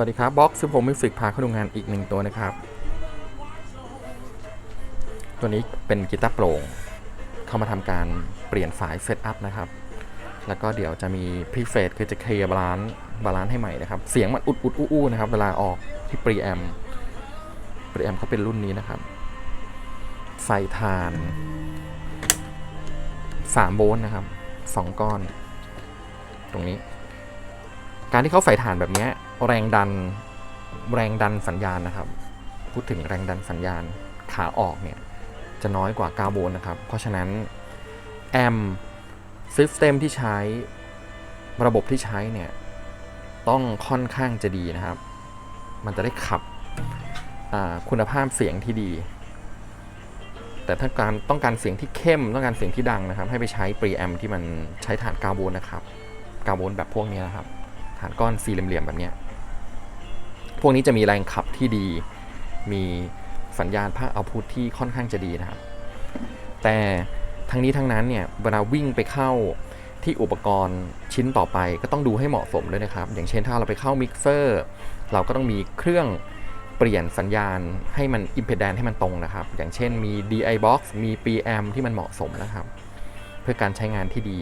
วัสดีครับบ็อกซ์ผมมิวสิกพาเข้าดูงานอีกหนึ่งตัวนะครับ ตัวนี้เป็นกีตาร์โปร่ง เข้ามาทำการเปลี่ยนสายเซตอัพนะครับ แล้วก็เดี๋ยวจะมีพิเศษคือจะเคลียร์บาลานซ์บาลานซ์ให้ใหม่นะครับ เสียงมันอุดอุดอู้อู้นะครับ เวลาออกที่ปรีแอมปรีแอมเขาเป็นรุ่นนี้นะครับไฟทาน3โวลต์นะครับ 2 ก้อน ตรงนี้ การที่เขาใส่ถ่านแบบเนี้ย แรงดันแรงดันสัญญาณนะครับ พูดถึงแรงดันสัญญาณขาออกเนี่ยจะน้อยกว่า9โวลต์นะครับ เพราะฉะนั้นแอมซิสเต็มที่ใช้ระบบที่ใช้เนี่ยต้องค่อนข้างจะดีนะครับ มันจะได้ขับคุณภาพเสียงที่ดี แต่ถ้าการต้องการเสียงที่เข้มต้องการเสียงที่ดังนะครับ ให้ไปใช้ปรีแอมที่มันใช้ฐาน9โวลต์นะครับ9โวลต์แบบพวกนี้นะครับ ฐานก้อนสี่เหลี่ยมๆแบบเนี้ย พวกนี้จะมีแรงขับที่ดี มีสัญญาณภาคเอาพุทที่ค่อนข้างจะดีนะครับ แต่ทั้งนี้ทั้งนั้นเนี่ยเวลาวิ่งไปเข้าที่อุปกรณ์ชิ้นต่อไปก็ต้องดูให้เหมาะสมด้วยนะครับ อย่างเช่นถ้าเราไปเข้ามิกเซอร์เราก็ต้องมีเครื่องเปลี่ยนสัญญาณให้มันอิมเพดแดนให้มันตรงนะครับ อย่างเช่นมี DI box มี PM ที่มันเหมาะสมนะครับ เพื่อการใช้งานที่ดี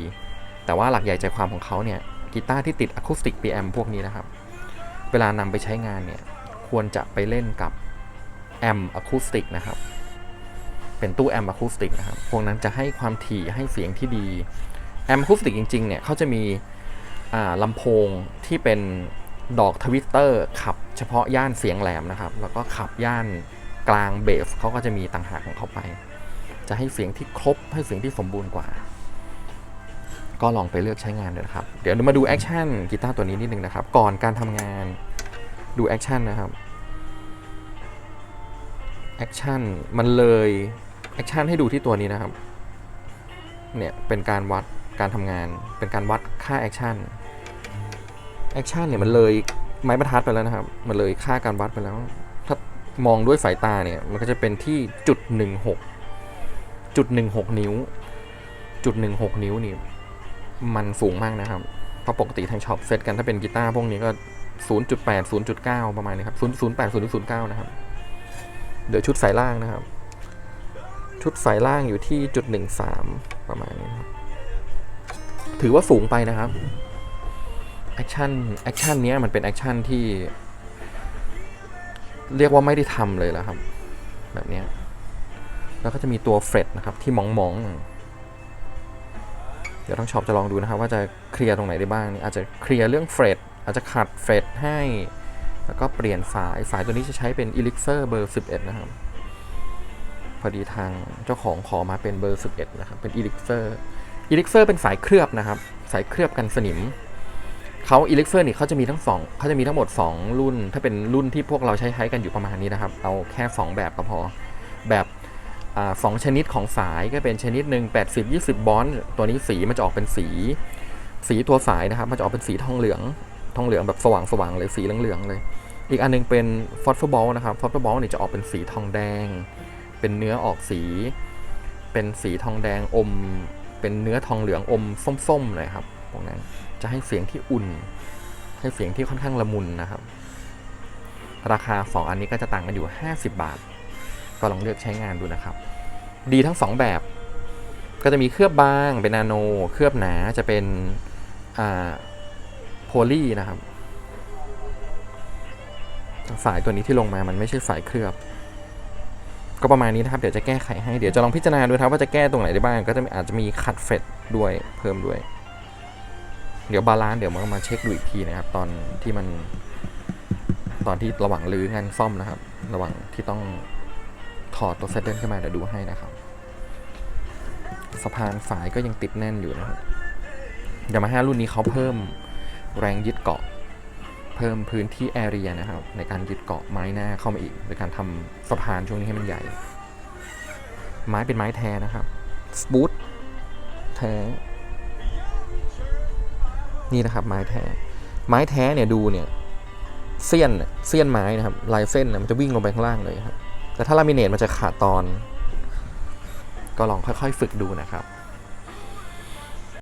แต่ว่าหลักใหญ่ใจความของเขาเนี่ยกีตาร์ที่ติดอะคูสติก PM พวกนี้นะครับ เวลานำไปใช้งานเนี่ย ควรจะไปเล่นกับแอมอะคูสติกนะครับ เป็นตู้แอมอะคูสติกนะครับ พวกนั้นจะให้ความถี่ให้เสียงที่ดีแอมอะคูสติกจริงๆเนี่ยเขาจะมีลำโพงที่เป็นดอกทวิตเตอร์ขับเฉพาะย่านเสียงแหลมนะครับ แล้วก็ขับย่านกลางเบสเขาก็จะมีต่างหากของเขาไป จะให้เสียงที่ครบให้เสียงที่สมบูรณ์กว่า ก็ลองไปเลือกใช้งานดูนะครับ เดี๋ยวมาดูแอคชั่นกีตาร์ตัวนี้นิดนึงนะครับ ก่อนการทำงานดูแอคชั่นนะครับแอคชั่นมันเลยแอคชั่นให้ดูที่ตัวนี้นะครับ เนี่ยเป็นการวัดการทำงาน เป็นการวัดค่าแอคชั่นแอคชั่นเนี่ยมันเลยไม้บรรทัดไปแล้วนะครับ มันเลยค่าการวัดไปแล้ว ถ้ามองด้วยสายตาเนี่ยมันก็จะเป็นที่จุดหนึ่งหกจุดหนึ่งหกนิ้ว จุดหนึ่งหกนิ้วนี่ มันสูงมากนะครับ เพราะปกติทางช็อปเซตกันถ้าเป็นกีตาร์พวกนี้ก็ 0.8 0.9 ประมาณนี้ครับ 0.08 0.09 นะครับ เดี๋ยวชุดสายล่างนะครับ ชุดสายล่างอยู่ที่จุด13 ประมาณนี้ครับ ถือว่าสูงไปนะครับ แอคชั่น แอคชั่นนี้ยมันเป็นแอคชั่นที่ เรียกว่าไม่ได้ทำเลยแล้วครับ แบบนี้ แล้วก็จะมีตัวเฟรดนะครับที่มองๆ เดี๋ยวทั้งช็อปจะลองดูนะครับว่าจะเคลียร์ตรงไหนได้บ้างนี่อาจจะเคลียร์เรื่องเฟรดอาจจะขัดเฟรดให้ แล้วก็เปลี่ยนสายสายตัวนี้จะใช้เป็น Elixir เบอร์ 11 นะครับ พอดีทางเจ้าของขอมาเป็นเบอร์ 11 นะครับ เป็น Elixir Elixir เป็นสายเคลือบนะครับ สายเคลือบกันสนิมเขา Elixir นี่เขาจะมีทั้งสองเขาจะมีทั้งหมด 2 รุ่น ถ้าเป็นรุ่นที่พวกเราใช้ใช้กันอยู่ประมาณนี้นะครับ เอาแค่ 2 แบบก็พอ แบบ สองชนิดของสายก็เป็นชนิดหนึ่ง80 20 บอลตัวนี้สีมันจะออกเป็นสี สีตัวสายนะครับมันจะออกเป็นสีทองเหลือง ทองเหลืองแบบสว่างสว่างๆเลยสีเหลืองๆเลย อีกอันหนึงเป็นฟอสฟอร์บอลนะครับฟอสฟอร์บอลเนี่ยจะออกเป็นสีทองแดง เป็นเนื้อออกสี เป็นสีทองแดงอม เป็นเนื้อทองเหลืองอมส้มๆเลยครับพวกนั้นจะให้เสียงที่อุ่น ให้เสียงที่ค่อนข้างละมุนนะครับ ราคาสองอันนี้ก็จะต่างกันอยู่ 50 บาท ก็ลองเลือกใช้งานดูนะครับ ดีทั้งสองแบบ ก็จะมีเคลือบบางเป็นนาโน เคลือบหนาจะเป็นอ่าโพลีนะครับสายตัวนี้ที่ลงมามันไม่ใช่สายเคลือบ ก็ประมาณนี้นะครับ เดี๋ยวจะแก้ไขให้ เดี๋ยวจะลองพิจารณาดูครับว่าจะแก้ตรงไหนได้บ้าง ก็จะอาจจะมีขัดเฟดด้วยเพิ่มด้วย เดี๋ยวบาลานซ์เดี๋ยวมามาเช็คดูอีกทีนะครับ ตอนที่มัน ตอนที่ระหว่างรื้องานซ่อมนะครับ ระหว่างที่ต้อง ถอดตัวเซตเดิลขึ้นมาเดี๋ยวดูให้นะครับ สะพานสายก็ยังติดแน่นอยู่นะครับยามาฮ่ารุ่นนี้เขาเพิ่มแรงยึดเกาะ เพิ่มพื้นที่แอเรียนะครับ ในการยึดเกาะไม้หน้าเข้ามาอีกโดยการทำสะพานช่วงนี้ให้มันใหญ่ ไม้เป็นไม้แท้นะครับสปูตแท้นี่นะครับไม้แท้ ไม้แท้เนี่ยดูเนี่ยเสี้ยนเสี้ยนไม้นะครับลายเส้นนี่ยมันจะวิ่งลงไปข้างล่างเลยครับ แต่ถ้าลามิเนตมันจะขาดตอน ก็ลองค่อยๆ ฝึกดูนะครับ